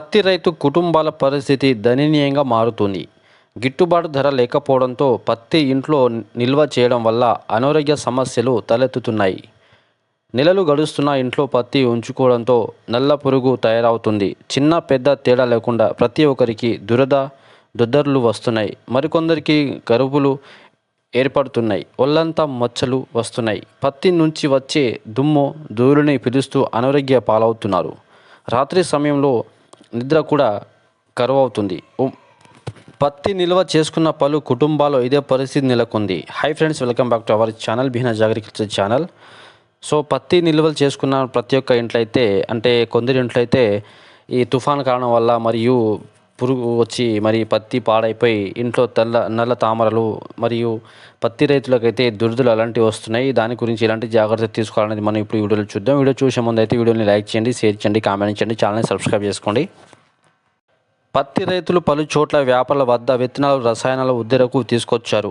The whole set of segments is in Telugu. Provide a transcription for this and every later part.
పత్తి రైతు కుటుంబాల పరిస్థితి దయనీయంగా మారుతుంది. గిట్టుబాటు ధర లేకపోవడంతో పత్తి ఇంట్లో నిల్వ చేయడం వల్ల అనారోగ్య సమస్యలు తలెత్తుతున్నాయి. నెలలు గడుస్తున్న ఇంట్లో పత్తి ఉంచుకోవడంతో నల్ల పురుగు తయారవుతుంది. చిన్న పెద్ద తేడా లేకుండా ప్రతి ఒక్కరికి దురద దుద్దర్లు వస్తున్నాయి. మరికొందరికి కరువులు ఏర్పడుతున్నాయి. ఒళ్ళంతా మచ్చలు వస్తున్నాయి. పత్తి నుంచి వచ్చే దుమ్ము ధూళిని పిలుస్తూ అనారోగ్య పాలవుతున్నారు. రాత్రి సమయంలో నిద్ర కూడా కరువవుతుంది. అవుతుంది పత్తి నిల్వ చేసుకున్న పలు కుటుంబాల్లో ఇదే పరిస్థితి నెలకొంది. Hi friends welcome back to our channel బిహన జాగ్రత్త ఛానల్ సో పత్తి నిల్వలు చేసుకున్న ప్రతి ఒక్క ఇంట్లో అయితే అంటే కొందరి ఇంట్లో అయితే ఈ తుఫాన్ కారణం వల్ల మరియు పురుగు వచ్చి మరి పత్తి పాడైపోయి ఇంట్లో తెల్ల నల్ల తామరలు మరియు పత్తి రైతులకైతే దురదలు అలాంటివి వస్తున్నాయి. దాని గురించి ఎలాంటి జాగ్రత్త తీసుకోవాలనేది మనం ఇప్పుడు వీడియోలో చూద్దాం. వీడియో చూసే ముందు అయితే వీడియోని లైక్ చేయండి షేర్ చేయండి కామెంట్ చేయండి ఛానల్ని సబ్స్క్రైబ్ చేసుకోండి. పత్తి రైతులు పలు చోట్ల వ్యాపారుల వద్ద విత్తనాలు రసాయనాల ఉద్దరకు తీసుకొచ్చారు.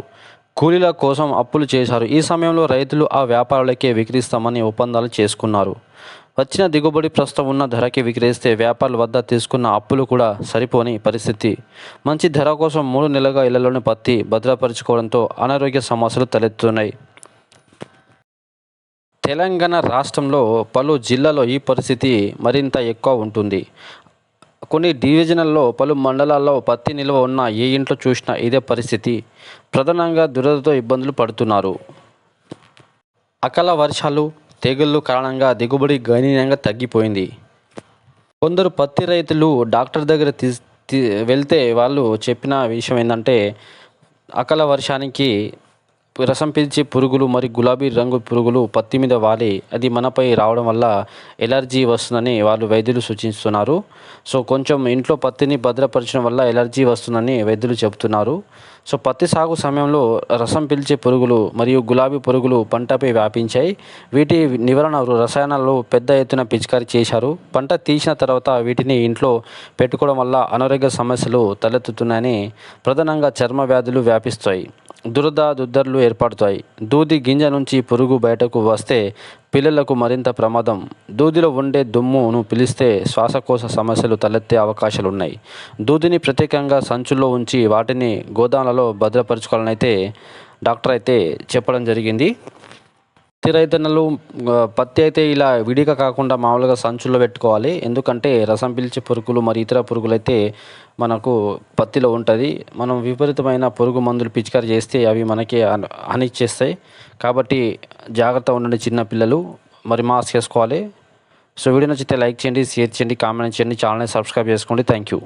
కూలీల కోసం అప్పులు చేశారు. ఈ సమయంలో రైతులు ఆ వ్యాపారులకే విక్రిస్తామని ఒప్పందాలు చేసుకున్నారు. వచ్చిన దిగుబడి ప్రస్తుతం ఉన్న ధరకి విక్రయిస్తే వ్యాపారుల వద్ద తీసుకున్న అప్పులు కూడా సరిపోని పరిస్థితి. మంచి ధర కోసం మూడు నెలలుగా ఇళ్ళలోని పత్తి భద్రపరచుకోవడంతో అనారోగ్య సమస్యలు తలెత్తున్నాయి తెలంగాణ రాష్ట్రంలో పలు జిల్లాలో ఈ పరిస్థితి మరింత ఎక్కువ ఉంటుంది. కొన్ని డివిజనల్లో పలు మండలాల్లో పత్తి నిల్వ ఉన్న ఏ ఇంట్లో చూసినా ఇదే పరిస్థితి. ప్రధానంగా దురదతో ఇబ్బందులు పడుతున్నారు. అకాల వర్షాలు తెగుళ్ళు కారణంగా దిగుబడి గణనీయంగా తగ్గిపోయింది. కొందరు పత్తి రైతులు డాక్టర్ దగ్గర తీ తీ- వెళ్తే వాళ్ళు చెప్పిన విషయం ఏంటంటే అకాల వర్షానికి రసం పీల్చే పురుగులు మరియు గులాబీ రంగు పురుగులు పత్తి మీద వాలి అది మనపై రావడం వల్ల ఎలర్జీ వస్తుందని వాళ్ళు వైద్యులు సూచిస్తున్నారు. సో కొంచెం ఇంట్లో పత్తిని భద్రపరచడం వల్ల ఎలర్జీ వస్తుందని వైద్యులు చెబుతున్నారు. సో పత్తి సాగు సమయంలో రసం పీల్చే పురుగులు మరియు గులాబీ పురుగులు పంటపై వ్యాపించాయి. వీటి నివారణ రసాయనాలు పెద్ద ఎత్తున పిచికారీ చేశారు. పంట తీసిన తర్వాత వీటిని ఇంట్లో పెట్టుకోవడం వల్ల అనారోగ్య సమస్యలు తలెత్తుతున్నాయని ప్రధానంగా చర్మ వ్యాధులు వ్యాపిస్తాయి. దురద దుద్దర్లు ఏర్పడతాయి. దూది గింజ నుంచి పురుగు బయటకు వస్తే పిల్లలకు మరింత ప్రమాదం. దూదిలో ఉండే దుమ్మును పిలిస్తే శ్వాసకోశ సమస్యలు తలెత్తే అవకాశాలు ఉన్నాయి దూదిని ప్రత్యేకంగా సంచుల్లో ఉంచి వాటిని గోదాములలో భద్రపరచుకోవాలని అయితే డాక్టర్ అయితే చెప్పడం జరిగింది. పత్తి రైతన్నలు పత్తి అయితే ఇలా విడిగా కాకుండా మామూలుగా సంచుల్లో పెట్టుకోవాలి. ఎందుకంటే రసం పిలిచే పురుగులు మరి ఇతర పురుగులు అయితే మనకు పత్తిలో ఉంటుంది. మనం విపరీతమైన పురుగు మందులు పిచికారి చేస్తే అవి మనకి హాని- కాబట్టి జాగ్రత్త ఉండండి చిన్న పిల్లలు. మరి మాస్క్ వేసుకోవాలి. సో వీడియో నచ్చితే లైక్ చేయండి షేర్ చేయండి కామెంట్ చేయండి ఛానల్ని సబ్స్క్రైబ్ చేసుకోండి. Thank you